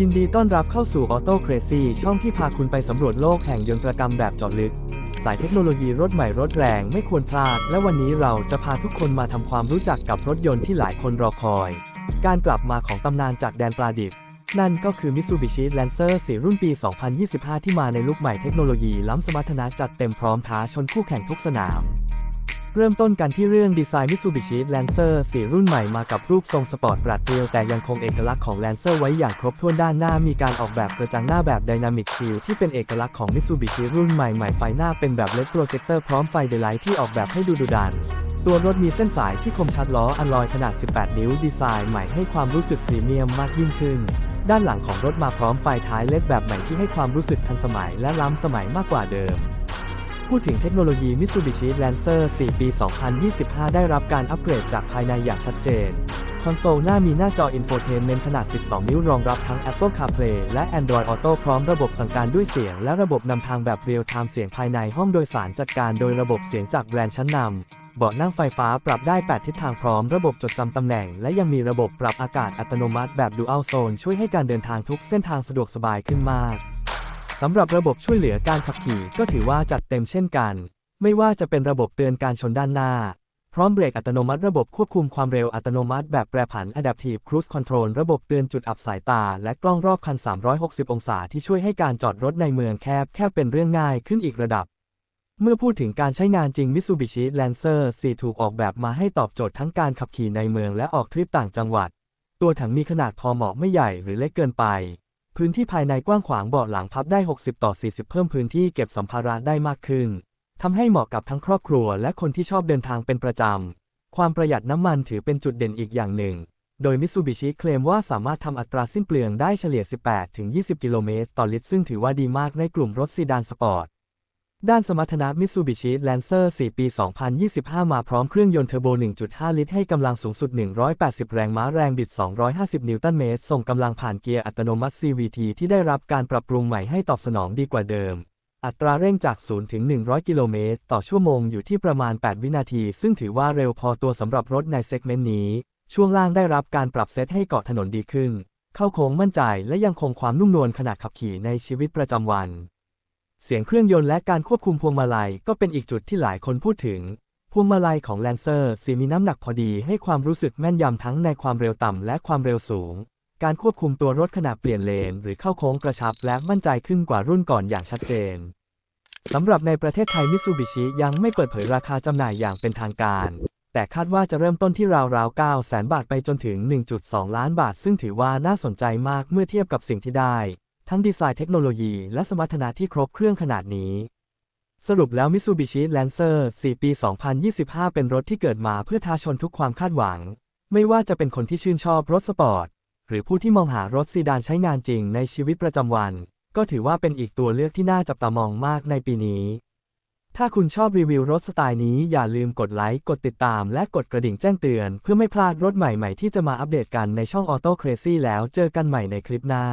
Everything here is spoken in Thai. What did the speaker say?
ยินดีต้อนรับเข้าสู่ Auto Crazy ช่องที่พาคุณไปสำรวจโลกแห่งยนตรกรรมแบบเจาะลึก สายเทคโนโลยีรถใหม่รถแรงไม่ควรพลาด และวันนี้เราจะพาทุกคนมาทำความรู้จักกับรถยนต์ที่หลายคนรอคอย การกลับมาของตำนานจากแดนปลาดิบ นั่นก็คือ Mitsubishi Lancer 4 รุ่นปี 2025 ที่มาในลุคใหม่เทคโนโลยีล้ำสมรรถนะจัดเต็มพร้อมท้าชนคู่แข่งทุกสนาม เริ่มต้นกันที่เรื่องดีไซน์ Mitsubishi Lancer 4รุ่นใหม่มากับรูปทรงสปอร์ตปราดเปรียวแต่ยังคงเอกลักษณ์ของ Lancer ไว้อย่างครบถ้วนด้านหน้ามีการออกแบบกระจังหน้าแบบ Dynamic Shield ที่เป็นเอกลักษณ์ของ Mitsubishi รุ่นใหม่ใหม่ไฟหน้าเป็นแบบ LED Projector พร้อมไฟเด y ไลท์ที่ออกแบบให้ดูดุดันตัวรถมีเส้นสายที่คมชัดล้ออัลลอยขนาด 18 นิ้วดีไซน์ใหม่ให้ความรู้สึกพรีเมียมมากยิ่งขึ้น ด้านหลังของรถมาพร้อมไฟท้ายเล็ดแบบใหม่ที่ให้ความรู้สึกทันสมัยและล้ำสมัยมากกว่าเดิม พูดถึงเทคโนโลยี Mitsubishi Lancer 4 ปี 2025 ได้รับการอัปเกรดจากภายในอย่างชัดเจน คอนโซลหน้ามีหน้าจอ Infotainment ขนาด 12 นิ้วรองรับทั้ง Apple CarPlay และ Android Auto พร้อมระบบสั่งการด้วยเสียง และระบบนำทางแบบ Real Time เสียงภายในห้องโดยสารจัดการโดยระบบเสียงจากแบรนด์ชั้นนำเบาะนั่งไฟฟ้าปรับได้ 8 ทิศทางพร้อมระบบจดจำตำแหน่ง และยังมีระบบปรับอากาศอัตโนมัติแบบ Dual Zone ช่วยให้การเดินทางทุกเส้นทางสะดวกสบายขึ้นมาก สำหรับระบบช่วยเหลือการขับขี่ก็ถือว่าจัดเต็มเช่นกัน ไม่ว่าจะเป็นระบบเตือนการชนด้านหน้า พร้อมเบรกอัตโนมัติระบบควบคุมความเร็วอัตโนมัติแบบแปรผัน Adaptive Cruise Control ระบบเตือนจุดอับสายตา และกล้องรอบคัน 360 องศาที่ช่วยให้การจอดรถในเมืองแคบแคบเป็นเรื่องง่ายขึ้นอีกระดับเมื่อพูดถึงการใช้งานจริง Mitsubishi Lancer 4 ถูกออกแบบมาให้ตอบโจทย์ทั้งการขับขี่ในเมืองและออกทริปต่างจังหวัด ตัวถังมีขนาดพอเหมาะไม่ใหญ่หรือเล็กเกินไป พื้นที่ภายในกว้างขวางเบาะหลังพับได้ 60 ต่อ 40 เพิ่มพื้นที่เก็บสัมภาระได้มากขึ้น ทำให้เหมาะกับทั้งครอบครัวและคนที่ชอบเดินทางเป็นประจำ ความประหยัดน้ำมันถือเป็นจุดเด่นอีกอย่างหนึ่ง โดย Mitsubishi เคลมว่าสามารถทำอัตราสิ้นเปลืองได้เฉลี่ย 18-20 กิโลเมตรต่อลิตรซึ่งถือว่าดีมากในกลุ่มรถซีดานสปอร์ต ด้านสมรรถนะ Mitsubishi Lancer 4 ปี 2025 มาพร้อมเครื่องยนต์เทอร์โบ 1.5 ลิตร ให้กำลังสูงสุด 180 แรงม้าแรงบิด 250 นิวตันเมตร ส่งกำลังผ่านเกียร์อัตโนมัติ CVT ที่ได้รับการปรับปรุงใหม่ให้ตอบสนองดีกว่าเดิม อัตราเร่งจาก 0 ถึง 100 กิโลเมตร ต่อชั่วโมงอยู่ที่ประมาณ 8 วินาที ซึ่งถือว่าเร็วพอตัวสำหรับรถในเซกเมนต์นี้ ช่วงล่างได้รับการปรับเซตให้เกาะถนนดีขึ้น เข้าโค้งมั่นใจและยังคงความนุ่มนวลขณะขับขี่ในชีวิตประจำวัน เสียงเครื่องยนต์และการควบคุมพวงมาลัยก็เป็นอีกจุดที่หลายคนพูดถึง พวงมาลัยของ Lancer สีมีน้ำหนักพอดีให้ความรู้สึกแม่นยำทั้งในความเร็วต่ำและความเร็วสูง การควบคุมตัวรถขณะเปลี่ยนเลน หรือเข้าโค้งกระชับและมั่นใจขึ้นกว่ารุ่นก่อนอย่างชัดเจนสำหรับในประเทศไทย Mitsubishi ยังไม่เปิดเผยราคาจำหน่ายอย่างเป็นทางการ แต่คาดว่าจะเริ่มต้นที่ราวๆ9แสนบาทไปจนถึง 1.2 ล้านบาท ซึ่งถือว่าน่าสนใจมากเมื่อเทียบกับสิ่งที่ได้ ทั้งดีไซน์เทคโนโลยีและสมรรถนะที่ครบเครื่องขนาดนี้ สรุปแล้ว Mitsubishi Lancer 4 ปี 2025 เป็นรถที่เกิดมาเพื่อท้าชนทุกความคาดหวัง ไม่ว่าจะเป็นคนที่ชื่นชอบรถสปอร์ต หรือผู้ที่มองหารถซีดานใช้งานจริงในชีวิตประจำวัน ก็ถือว่าเป็นอีกตัวเลือกที่น่าจับตามองมากในปีนี้ ถ้าคุณชอบรีวิวรถสไตล์นี้อย่าลืมกดไลค์ กดติดตาม และกดกระดิ่งแจ้งเตือน เพื่อไม่พลาดรถใหม่ๆที่จะมาอัปเดตกันในช่อง Auto Crazy แล้วเจอกันใหม่ในคลิปหน้า